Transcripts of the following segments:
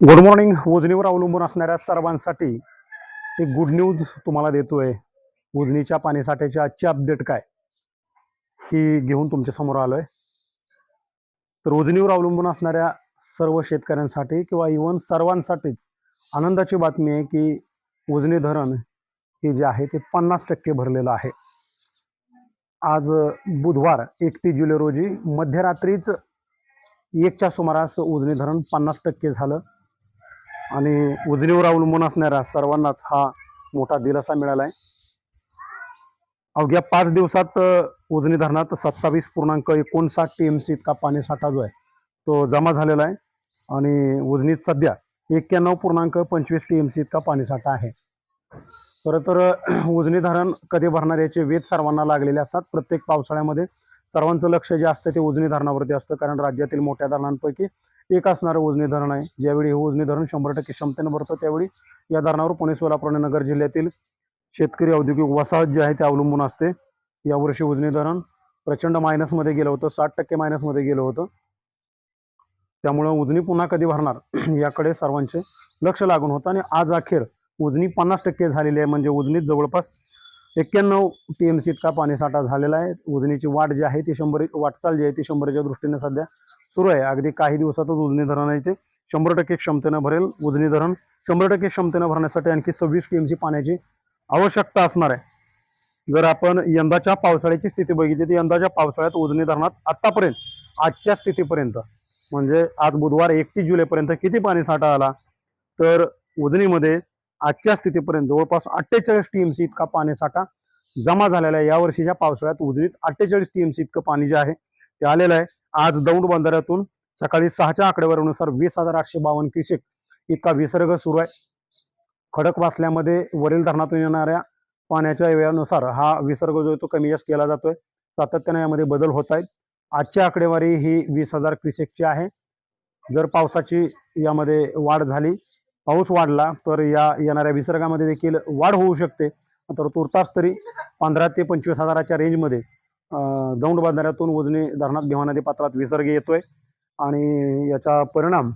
Good morning उजनीवर अवलंबून असणाऱ्या सर्वांसाठी एक गुड न्यूज तुम्हाला देतोय. उजनीच्या पाणीसाठ्याची आजची अपडेट काय? ही घेऊन तुमच्यासमोर आलोय. तर उजनीवर अवलंबून असणाऱ्या सर्व शेतकऱ्यांसाठी किंवा इवन सर्वांसाठीच आनंदाची बातमी आहे की उजनी धरण हे जे आहे ते पन्नास टक्के भरलेलं आहे. आज बुधवार एकतीस जुलै रोजी मध्यरात्रीच एकच्या सुमारास उजनी धरण पन्नास टक्के झालं. आणि उजनीवर अवलंबून असणाऱ्या सर्वांनाच हा मोठा दिलासा मिळाला आहे. अवघ्या पाच दिवसात उजनी धरणात सत्तावीस पूर्णांक एकोणसाठ टी एम सी इतका पाणीसाठा जो आहे तो जमा झालेला आहे. आणि उजनीत सध्या एक्क्याण्णव पूर्णांक पंचवीस टी एम सी इतका पाणीसाठा आहे. खरं तर उजनी धरण कधी भरणार याचे वेध सर्वांना लागलेले असतात. प्रत्येक पावसाळ्यामध्ये सर्वांचं लक्ष जे असतं ते उजनी धरणावरती असतं कारण राज्यातील मोठ्या धरणांपैकी एक असणारं उजनी धरण आहे. ज्यावेळी हे उजनी धरण शंभर टक्के क्षमतेनं भरतं त्यावेळी या धरणावर पुणे सोलापूर आणि नगर जिल्ह्यातील शेतकरी औद्योगिक वसाहत जी आहे ते अवलंबून असते. यावर्षी उजनी धरण प्रचंड मायनसमध्ये गेलं होतं साठ टक्के मायनसमध्ये गेलं होतं. त्यामुळं उजनी पुन्हा कधी भरणार? याकडे सर्वांचे लक्ष लागून होतं आणि आज अखेर उजनी पन्नास टक्के झालेली आहे. म्हणजे उजनीत जवळपास एक्क्याण्णव टी एम सी इतका पाणीसाठा झालेला आहे. उजनीची वाढ जी आहे ती शंभर वाटचाल जी आहे ती शंभरच्या दृष्टीने सध्या सुरू आहे. अगदी काही दिवसातच उजनी धरण आहे ते. शंभर टक्के क्षमतेनं भरेल उजनी धरण. शंभर टक्के क्षमतेनं भरण्यासाठी आणखी सव्वीस टी एमची पाण्याची आवश्यकता असणार आहे. जर आपण यंदाच्या पावसाळ्याची स्थिती बघितली तर यंदाच्या पावसाळ्यात उजनी धरणात आत्तापर्यंत आजच्या स्थितीपर्यंत म्हणजे आज बुधवार एकतीस जुलैपर्यंत किती पाणी साठा आला? तर उजनीमध्ये आजच्या स्थितीपर्यंत जवळपास अठ्ठेचाळीस टी एम सी इतका पाणीसाठा जमा झालेला आहे. यावर्षीच्या पावसाळ्यात उजनीत अठ्ठेचाळीस टी एम सी इतकं पाणी जे आहे ते आलेलं आहे. आज दौंड बंधाऱ्यातून सकाळी सहाच्या आकडेवारीनुसार वीस हजार आठशे बावन्न क्युसेक इतका विसर्ग सुरू आहे. खडक वाचल्यामध्ये वरील धरणातून येणाऱ्या पाण्याच्या वेळानुसार हा विसर्ग जो आहे तो कमी जास्त केला जातोय. सातत्याने यामध्ये बदल होत आहेत. आजची आकडेवारी ही वीस हजार क्युसेकची आहे. जर पावसाची यामध्ये वाढ झाली पाऊस वाढला तर या येणाऱ्या विसर्गामध्ये देखील वाढ होऊ शकते. तर तुर्तास तरी पंधरा ते पंचवीस हजाराच्या रेंजमध्ये दौंड बांधाऱ्यातून उजनी धरणात भीमा नदी पात्रात विसर्ग येतोय आणि याचा परिणाम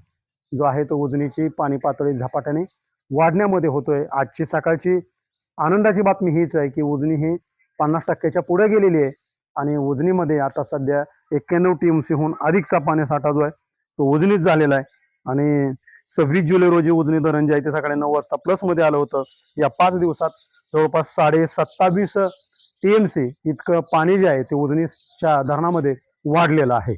जो आहे तो उजनीची पाणी पातळी झपाट्याने वाढण्यामध्ये होतोय. आजची सकाळची आनंदाची बातमी हीच आहे की उजनी ही पन्नास टक्क्याच्या पुढे गेलेली आहे आणि उजनीमध्ये आता सध्या एक्क्याण्णव टी एम सीहून अधिकचा पाणीसाठा जो आहे तो उजनीच झालेला आहे. आणि सव्वीस जुलै रोजी उजनी धरण जे आहे ते सकाळी नऊ वाजता प्लसमध्ये आलं होतं. या पाच दिवसात जवळपास साडे सत्तावीस टी एम सी इतकं पाणी जे आहे ते उजनीच्या धरणामध्ये वाढलेलं आहे.